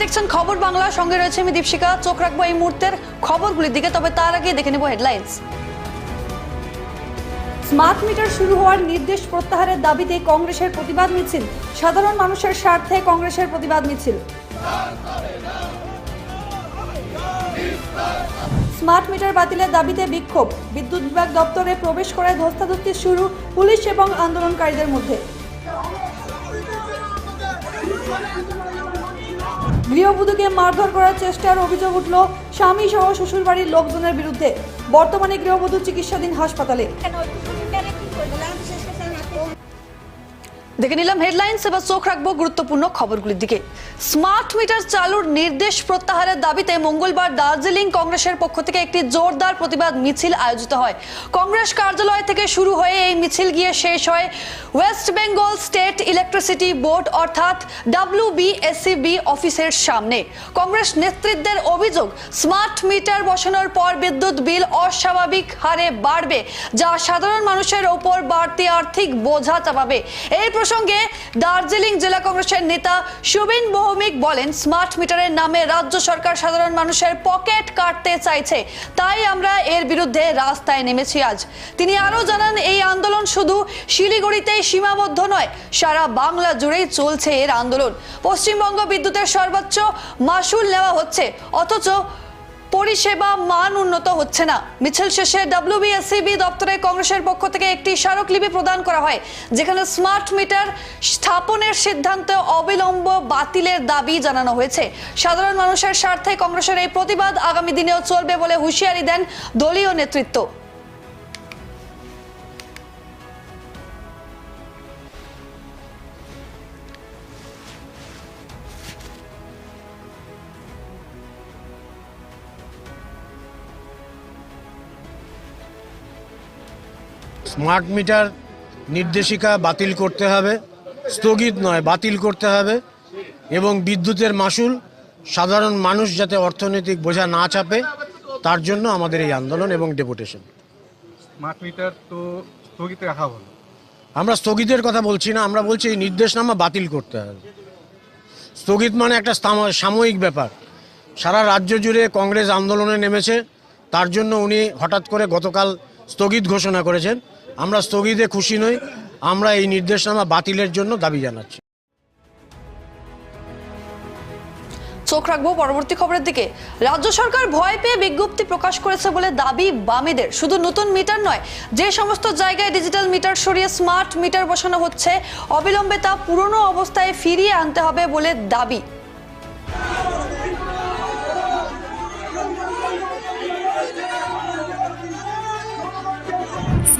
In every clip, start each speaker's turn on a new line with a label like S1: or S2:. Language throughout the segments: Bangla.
S1: দেখছেন খবর বাংলা, সঙ্গে রয়েছে আমি দীপশিকা চোখ রাখব এই মুহূর্তের খবরগুলির দিকে, তবে তার আগে দেখে নেব হেডলাইন্স স্মার্ট মিটার শুরু হওয়ার নির্দেশ প্রত্যাহারের দাবিতে কংগ্রেসের প্রতিবাদ মিছিল। সাধারণ মানুষের স্বার্থে কংগ্রেসের প্রতিবাদ মিছিল। স্মার্ট মিটার বাতিলের দাবিতে বিক্ষোভ। বিদ্যুৎ বিভাগ দপ্তরে প্রবেশ করে ধস্তাধস্তি শুরু পুলিশ এবং আন্দোলনকারীদের মধ্যে। গৃহবধূকে মারধর করার চেষ্টার অভিযোগ উঠল স্বামী সহ শ্বশুরবাড়ির লোকজনের বিরুদ্ধে। বর্তমানে গৃহবধূ চিকিৎসাধীন হাসপাতালে। দেখে নিলাম হেডলাইন্স এবার চোখ রাখব গুরুত্বপূর্ণ খবরগুলির দিকে। স্মার্ট মিটার চালুর নির্দেশ প্রত্যাহারের দাবিতে মঙ্গলবার দার্জিলিং কংগ্রেসের পক্ষ থেকে একটি জোরদার প্রতিবাদ মিছিল আয়োজিত হয়। কংগ্রেস কার্যালয় থেকে শুরু হয়ে এই মিছিল গিয়ে শেষ হয় west Bengal state electricity board অর্থাৎ ডাব্লিউবিএসসিবি অফিসের সামনে। কংগ্রেস নেতৃত্বের অভিযোগ স্মার্ট মিটার বসানোর পর বিদ্যুৎ বিল অস্বাভাবিক হারে বাড়বে, যা সাধারণ মানুষের ওপর বাড়তি আর্থিক বোঝা চাপাবে। এই প্রসঙ্গে দার্জিলিং জেলা কংগ্রেসের নেতা সুবিন ভৌমিক বলেন স্মার্ট মিটারের নামে রাজ্য সরকার সাধারণ মানুষের পকেট কাটতে চাইছে। তাই আমরা এর বিরুদ্ধে রাস্তায় নেমেছি আজ। তিনি আরও জানান, এই আন্দোলন শুধু শিলিগুড়িতেই সীমাবদ্ধ নয়, সারা বাংলা জুড়েই চলছে এর আন্দোলন। পশ্চিমবঙ্গ বিদ্যুতের সর্বোচ্চ মাসুল নেওয়া হচ্ছে, অথচ পরিষেবা মান উন্নত হচ্ছে না। মিছিল শেষে ডাব্লিউবিএসসিবি দপ্তরে কংগ্রেসের পক্ষ থেকে একটি স্মারকলিপি প্রদান করা হয়, যেখানে স্মার্ট মিটার স্থাপনের সিদ্ধান্ত অবিলম্ব বাতিলের দাবি জানানো হয়েছে। সাধারণ মানুষের স্বার্থে কংগ্রেসের এই প্রতিবাদ আগামী দিনেও চলবে বলে হুঁশিয়ারি দেন দলীয় নেতৃত্ব।
S2: স্মার্ট মিটার নির্দেশিকা বাতিল করতে হবে স্থগিত নয় বাতিল করতে হবে এবং বিদ্যুতের মাসুল সাধারণ মানুষ যাতে অর্থনৈতিক বোঝা না চাপে তার জন্য আমাদের এই আন্দোলন এবং ডেপুটেশন।
S3: স্মার্ট মিটার তো স্থগিত রাখা হলো।
S2: আমরা স্থগিতের কথা বলছি না আমরা বলছি এই নির্দেশনামা বাতিল করতে হবে। স্থগিত মানে একটা সাময়িক ব্যাপার। সারা রাজ্য জুড়ে কংগ্রেস আন্দোলনে নেমেছে তার জন্য উনি হঠাৎ করে গতকাল স্থগিত ঘোষণা করেছেন। আমরা স্থগিতে খুশি নই, আমরা এই নির্দেশনামা বাতিলের জন্য দাবি জানাচ্ছি।
S1: চোখ রাখব পরবর্তী খবরের দিকে। রাজ্য সরকার ভয় পেয়ে বিজ্ঞপ্তি প্রকাশ করেছে বলে দাবি বামেদের। শুধু নতুন মিটার নয়, যে সমস্ত জায়গায় ডিজিটাল মিটার সরিয়ে স্মার্ট মিটার বসানো হচ্ছে, অবিলম্বে তা পুরনো অবস্থায় ফিরিয়ে আনতে হবে বলে দাবি।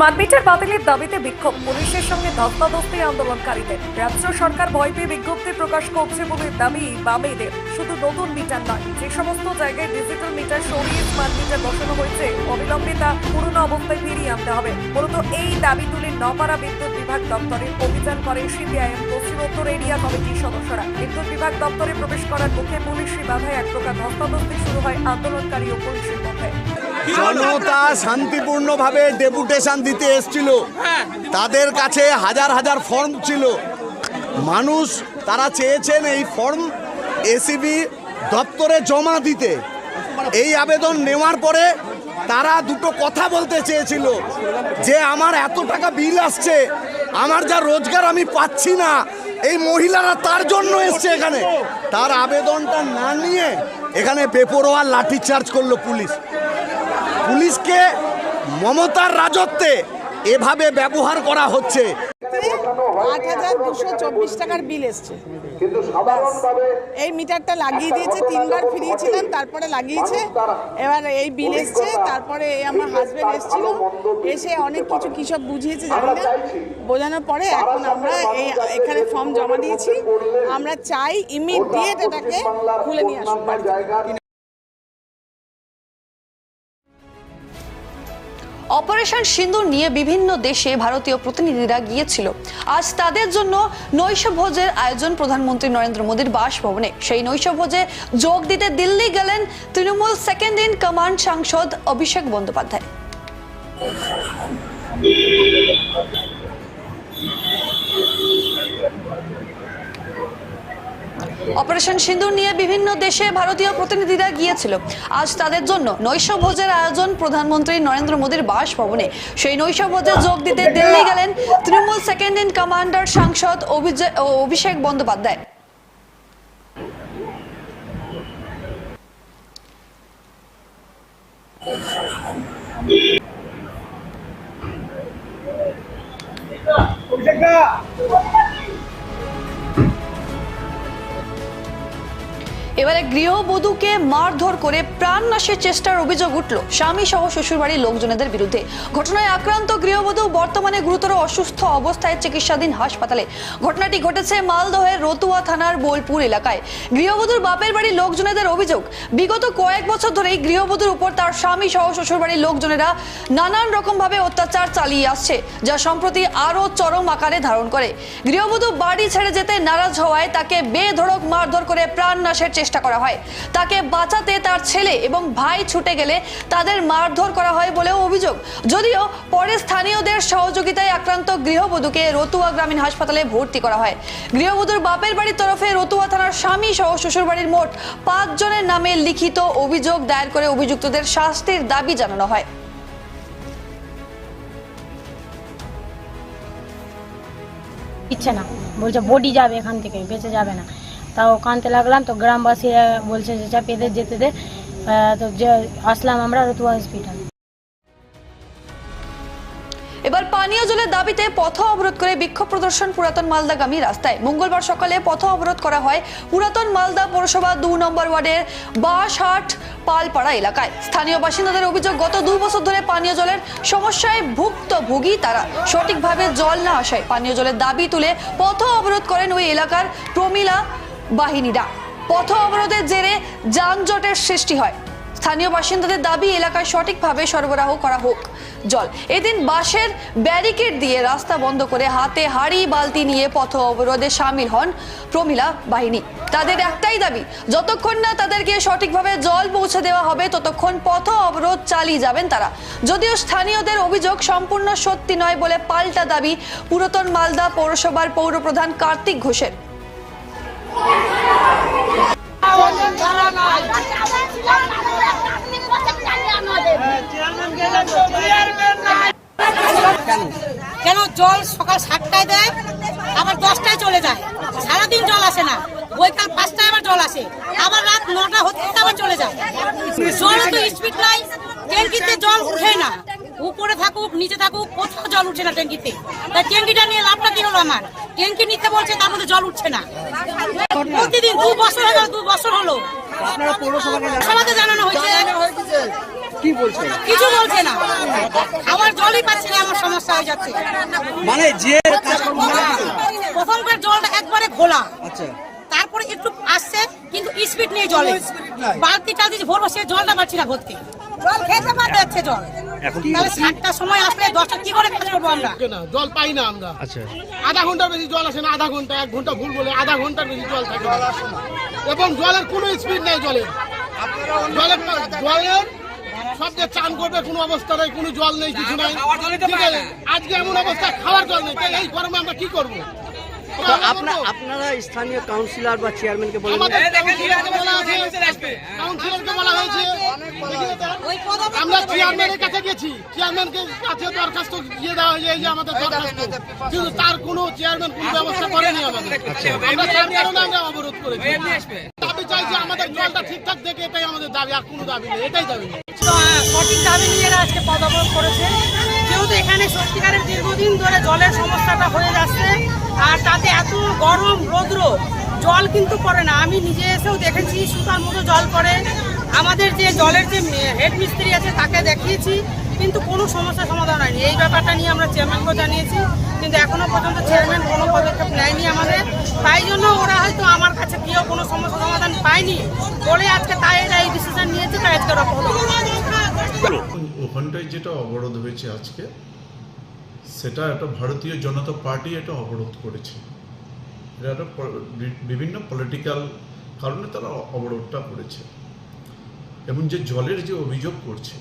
S4: স্মার্ট মিটার বাতিলের দাবিতে বিক্ষোভ। পুলিশের সঙ্গে ধস্তাধস্তি আন্দোলনকারীদের। রাজ্য সরকার ভয় পেয়ে বিজ্ঞপ্তি প্রকাশ করছে বলে দাবি বামেদের। শুধু নতুন মিটার নয়, যে সমস্ত জায়গায় ডিজিটাল মিটার সরিয়ে স্মার্ট মিটার বসানো হয়েছে, অবিলম্বে তা পুরনো অবস্থায় ফিরিয়ে আনতে হবে। মূলত এই দাবি তুলে নপাড়া বিদ্যুৎ বিভাগ দপ্তরে অভিযান করে সিপিআইএম পশ্চিম উত্তর এরিয়া কমিটির সদস্যরা। বিদ্যুৎ বিভাগ দপ্তরে প্রবেশ করার মুখে পুলিশি বাধায় এক প্রকার ধস্তাধস্তি শুরু হয় আন্দোলনকারী ও পুলিশের মধ্যে।
S5: জনতা শান্তিপূর্ণভাবে ডেপুটেশন দিতে এসছিল। তাদের কাছে হাজার হাজার ফর্ম ছিল। মানুষ তারা চেয়েছেন এই ফর্ম এসিবি দপ্তরে জমা দিতে। এই আবেদন নেওয়ার পরে তারা দুটো কথা বলতে চেয়েছিল যে আমার এত টাকা বিল আসছে আমার যা রোজগার আমি পাচ্ছি না এই মহিলারা তার জন্য এসছে এখানে। তার আবেদনটা না নিয়ে এখানে বেপরোয়া লাঠিচার্জ করল পুলিশ। পুলিশকে মমতার রাজত্বে এভাবে ব্যবহার করা হচ্ছে।
S6: আট হাজার দুশো চব্বিশ টাকার বিল এসছে। এই মিটারটা লাগিয়ে দিয়েছে তিনবার ফিরিয়েছিলাম তারপরে লাগিয়েছে। এবার এই বিল এসছে তারপরে এই আমার হাজবেন্ড এসেছিল। এসে অনেক কিছু কী সব বুঝিয়েছে জানি না। বোঝানোর পরে এখন আমরা এই এখানে ফর্ম জমা দিয়েছি। আমরা চাই ইমিডিয়েট এটাকে খুলে নিয়ে আসুন।
S1: অপারেশন সিন্দুর নিয়ে বিভিন্ন দেশে ভারতীয় প্রতিনিধিরা গিয়েছিল। আজ তাদের জন্য নৈশভোজের আয়োজন প্রধানমন্ত্রী নরেন্দ্র মোদীর বাসভবনে। সেই নৈশভোজে যোগ দিতে দিল্লি গেলেন তৃণমূল সেকেন্ড ইন কমান্ড সাংসদ অভিষেক বন্দ্যোপাধ্যায়। অপারেশন সিন্দুর নিয়ে বিভিন্ন দেশে ভারতীয় প্রতিনিধিরা গিয়েছিল। আজ তাদের জন্য নৈশ ভোজের আয়োজন প্রধানমন্ত্রী নরেন্দ্র মোদীর বাসভবনে। সেই নৈশ ভোজে যোগ দিতে দিল্লি গেলেন তৃণমূল সেকেন্ড ইন কমান্ডার সাংসদ অভিষেক বন্দ্যোপাধ্যায়। এবারে গৃহবধূকে মারধর করে প্রাণ নাশের চেষ্টার অভিযোগ উঠল। স্বামী সহ শ্বশুরবাড়ির লোকজনেদের বিরুদ্ধে। ঘটনায় আক্রান্ত গৃহবধূ বর্তমানে গুরুতর অসুস্থ অবস্থায় চিকিৎসাধীন হাসপাতালে। ঘটনাটি ঘটেছে মালদহের রতুয়া থানার বোলপুর এলাকায়। গৃহবধূর বাপের বাড়ির লোকজনেদের অভিযোগ, বিগত কয়েক বছর ধরেই গৃহবধূর উপর তার স্বামী সহ শ্বশুরবাড়ির লোকজনেরা নানান রকম ভাবে অত্যাচার চালিয়ে আসছে, যা সম্প্রতি আরও চরম আকারে ধারণ করে। গৃহবধূ বাড়ি ছেড়ে যেতে নারাজ হওয়ায় তাকে বেধড়ক মারধর করে প্রাণ নাশের চেষ্টা করা হয়। তাকে বাঁচাতে তার ছেলে এবং ভাই ছুটে গেলে তাদের মারধর করা হয় বলেও অভিযোগ। যদিও পরে স্থানীয়দের সহযোগিতায় আক্রান্ত গৃহবধূকে রতুয়া গ্রামীণ হাসপাতালে ভর্তি করা হয়। গৃহবধূর বাপের বাড়ির তরফে রতুয়া থানার স্বামী সহ শ্বশুরবাড়ির মোট পাঁচজনের নামে লিখিত অভিযোগ দায়ের করে অভিযুক্তদের শাস্তির দাবি জানানো হয়।
S7: দিচ্ছে না। বলছে বডি যাবে এখান থেকে, বেঁচে যাবে না। তাও কানতে লাগলাম, তো গ্রামবাসীরা বলছে যে চাপিয়ে দে, যেতে দে। তো আসলাম আমরা রতুয়া হসপিটাল
S1: এবার পানীয় জলের দাবিতে পথ অবরোধ করে বিক্ষোভ প্রদর্শন পুরাতন মালদাগামী রাস্তায়। মঙ্গলবার সকালে পথ অবরোধ করা হয় পুরাতন মালদা পৌরসভা দু নম্বর ওয়ার্ডের বাসহাট পালপাড়া এলাকায়। স্থানীয় বাসিন্দাদের অভিযোগ, গত দুই বছর ধরে পানীয় জলের সমস্যায় ভুক্তভোগী তারা। সঠিকভাবে জল না আসায় পানীয় জলের দাবি তুলে পথ অবরোধ করেন ওই এলাকার প্রমিলা বাহিনীরা। পথ অবরোধের জেরে যানজটের সৃষ্টি হয়। স্থানীয় বাসিন্দাদের দাবি, এলাকায় সঠিকভাবে সরবরাহ করা হোক। জল। এদিন বাসের ব্যারিকেড দিয়ে রাস্তা বন্ধ করে হাতে হাড়ি, বালতি নিয়ে পথ অবরোধে সামিল হন প্রমিলা বাহিনী। তাদের একটাই দাবি, যতক্ষণ না তাদেরকে সঠিকভাবে জল পৌঁছে দেওয়া হবে, ততক্ষণ পথ অবরোধ চালিয়ে যাবেন তারা। যদিও স্থানীয়দের অভিযোগ সম্পূর্ণ সত্যি নয় বলে পাল্টা দাবি পুরাতন মালদা পৌরসভার পৌরপ্রধান কার্তিক ঘোষের।
S8: কেন জল সকাল সাতটায় দেয়, আবার দশটায় চলে যায়। সারাদিন জল আসে না। বৈকাল পাঁচটায় আবার জল আসে। আবার রাত নটা হতে আবার চলে যায়। জল তো স্পিড নাই ট্যাঙ্কিতে জল উঠে না। উপরে থাকুক নিচে থাকুক কোথাও জল উঠছে না ট্যাঙ্কিতে। তাই ট্যাঙ্কিটা নিয়ে লাভটা কি হলো আমার? ট্যাঙ্কি নিতে বলছে তার মধ্যে জল উঠছে না। প্রতিদিন দু বছর হলো দু বছর হলো। সবাইকে জানানো। হয়েছে।
S5: কি বলছে?
S8: কিছু বলছে না। আমার জলই পাচ্ছি না আমার সমস্যা হয়ে যাচ্ছে।
S5: মানে যে
S8: প্রথমকার জলটা একবারে খোলা
S5: আচ্ছা।
S8: তারপরে একটু আসছে কিন্তু স্পিড নেই জলে। বালতি টালতি ভরবো সে জলটা পাচ্ছি না ভর্তি। জল খেতে যাচ্ছে জল। তাহলে সাতটার সময় আসলে দশটা কি করে কাজ করব আমরা?
S9: না জল পাই না আমরা।
S5: আচ্ছা।
S9: আধা ঘণ্টার বেশি জল আসে না আধা ঘণ্টা এক ঘণ্টা ভুল বলে আধা ঘণ্টার বেশি জল থাকে। না। এবং জলের কোনো স্পিড নাই জলের জলের জলের সব যে চান করবে কোনো অবস্থা নেই কোনো জল নেই কিছু নাই। ঠিক আছে আজকে এমন অবস্থা খাওয়ার জল নেই। তাহলে এই গরমে আমরা কি করব?
S10: তো আপনার আপনারা স্থানীয় কাউন্সিলর বা চেয়ারম্যানকে বলেন
S9: আমাদের বলা আছে কাউন্সিলরকে বলা হয়েছে। আমরা চেয়ারম্যানের কাছে গেছি। চেয়ারম্যানকে কাছে দরখাস্ত দিয়ে দেওয়া হয়েছে এই যে আমাদের দরখাস্ত। কিন্তু তার কোনো চেয়ারম্যান কোনো ব্যবস্থা করেনি আমাদের। আমরা তার কারণে আমরা অবরোধ করেছি। দাবি চাইছি আমাদের জলটা ঠিকঠাক দেখে এটাই আমাদের দাবি আর কোনো দাবি নেই। এটাই দাবি নেই।
S8: সঠিক দাবি নিয়ে আজকে পদ করেছে। যেহেতু এখানে সত্যিকারের দীর্ঘদিন ধরে জলের সমস্যাটা হয়ে যাচ্ছে। আর তাতে এত গরম, রৌদ্র, জল কিন্তু পড়ে না। আমি নিজে এসেও দেখেছি, সুতার মতো জল পড়ে। আমাদের যে জলের যে হেড মিস্ত্রি আছে, তাকে দেখিয়েছি, কিন্তু কোনো সমস্যার সমাধান হয়নি। এই ব্যাপারটা নিয়ে আমরা চেয়ারম্যানকেও জানিয়েছি, কিন্তু এখনও পর্যন্ত চেয়ারম্যান কোনো পদক্ষেপ নেয়নি আমাদের। তাই জন্য ওরা হয়তো আমার কাছে গিয়েও কোনো সমস্যা সমাধান পায়নি বলে আজকে তাই এই ডিসিশন নিয়েছে, তাই আজকে রকম
S11: ওখানটায় যেটা অবরোধ হয়েছে আজকে, সেটা একটা ভারতীয় জনতা পার্টি এটা অবরোধ করেছে। এটা একটা বিভিন্ন পলিটিক্যাল কারণে তারা অবরোধটা করেছে। এবং যে জলের যে অভিযোগ করছে,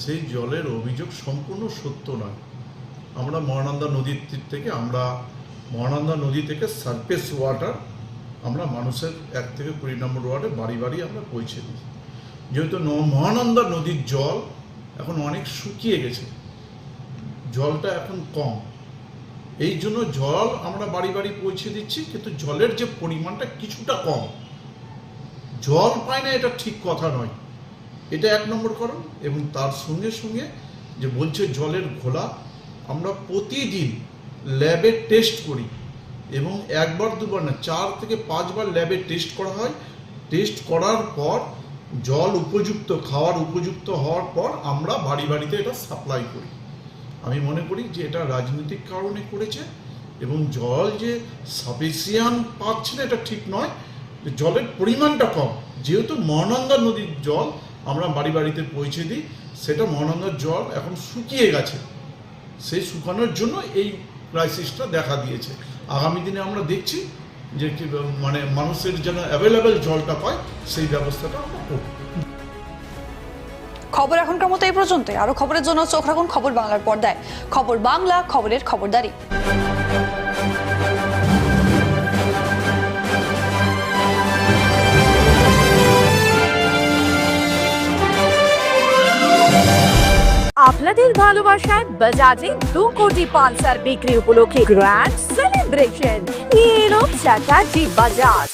S11: সেই জলের অভিযোগ সম্পূর্ণ সত্য নয়। আমরা মহানন্দা নদীর তীর থেকে, আমরা মহানন্দা নদী থেকে সারফেস ওয়াটার আমরা মানুষের এক থেকে কুড়ি নম্বর ওয়ার্ডে বাড়ি বাড়ি আমরা পৌঁছে দিই যেহেতু মহানন্দা নদীর জল এখন অনেক শুকিয়ে গেছে। জলটা এখন কম। এই জন্য জল আমরা বাড়ি বাড়ি পৌঁছে দিচ্ছি, কিন্তু জলের যে পরিমাণটা কিছুটা কম। জল পায় না, এটা ঠিক কথা নয়। এটা এক নম্বর কারণ, এবং তার সঙ্গে সঙ্গে যে বলছে জলের ঘোলা, আমরা প্রতিদিন ল্যাবে টেস্ট করি, এবং একবার দুবার না, চার থেকে পাঁচবার ল্যাবে টেস্ট করা হয়। টেস্ট করার পর জল উপযুক্ত, খাওয়ার উপযুক্ত হওয়ার পর আমরা বাড়ি বাড়িতে এটা সাপ্লাই করি। আমি মনে করি যে এটা রাজনৈতিক কারণে করেছে এবং জল যে সাফিসিয়ান পাচ্ছে না, এটা ঠিক নয়। জলের পরিমাণটা কম। যেহেতু মহানন্দা নদীর জল আমরা বাড়ি বাড়িতে পৌঁছে দিই, সেটা মহানন্দার জল এখন শুকিয়ে গেছে। সেই শুকানোর জন্য এই ক্রাইসিসটা দেখা দিয়েছে। আগামী দিনে আমরা দেখছি যে কি মানে মানুষের যেন অ্যাভেলেবেল জলটা পায় সেই ব্যবস্থাটা আমরা করব।
S1: খবর এখনকার মতো এই পর্যন্তই। আরও খবরের জন্য চোখ রাখুন খবর বাংলার পর্দায়। খবর বাংলা খবরের খবরদারি।
S4: আপনাদের ভালোবাসায় বাজাজে দু কোটি পালসার বিক্রি উপলক্ষে গ্র্যান্ড সেলিব্রেশন নিয়ে এলো চ্যাটার্জি বাজাজ।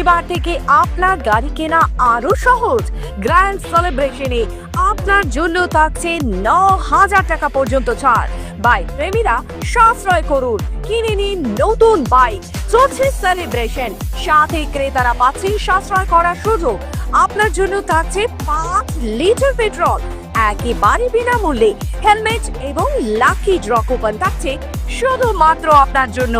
S4: এবার থেকে আপনার গাড়ি কেনা আরও সহজ। গ্র্যান্ড সেলিব্রেশনে আপনার জন্য থাকছে ন হাজার টাকা পর্যন্ত ছাড়। বাইক প্রেমীরা সাশ্রয় করুন। কিনে নিন নতুন বাইক চলছে সেলিব্রেশন সাথে ক্রেতারা পাচ্ছেন সাশ্রয় করার সুযোগ। আপনার জন্য থাকছে পাঁচ লিটার পেট্রোল একেবারে বিনামূল্যে হেলমেট এবং লাকি ড্র কুপন থাকছে শুধুমাত্র আপনার জন্য।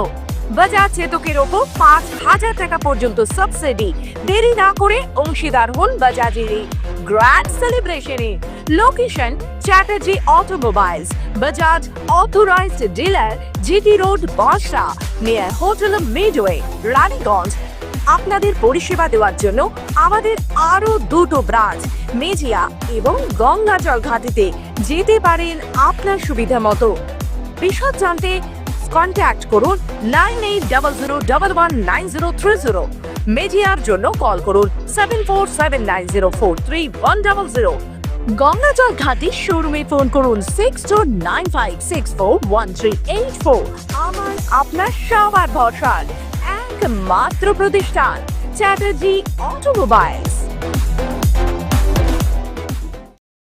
S4: বাজাজ চেতকের ওপর পাঁচ হাজার টাকা পর্যন্ত সাবসিডি দেরি না করে অংশীদার হন বাজাজের এই grand সেলিব্রেশনে location Chatterjee automobiles Bajaj authorised dealer GT road বাসা নিয়ার হোটেল মিডওয়ে রানীগঞ্জ আপনাদের পরিষেবা দেওয়ার জন্য আমাদের আরও দুটো ব্রাঞ্চ মেজিয়া এবং গঙ্গাজল ঘাটিতে যেতে পারেন আপনার সুবিধা মতো। বিশদ জানতে কন্ট্যাক্ট করুন nine eight double zero double one nine zero three zero. Magyar জন্য কল করুন seven four seven nine zero four three one double zero. Gangajalghati শোরুমে ফোন করুন six two nine five six four one three eight four. আমার, আপনার সবার ভরসার একমাত্র প্রতিষ্ঠান চ্যাটার্জি অটোমোবাইলস।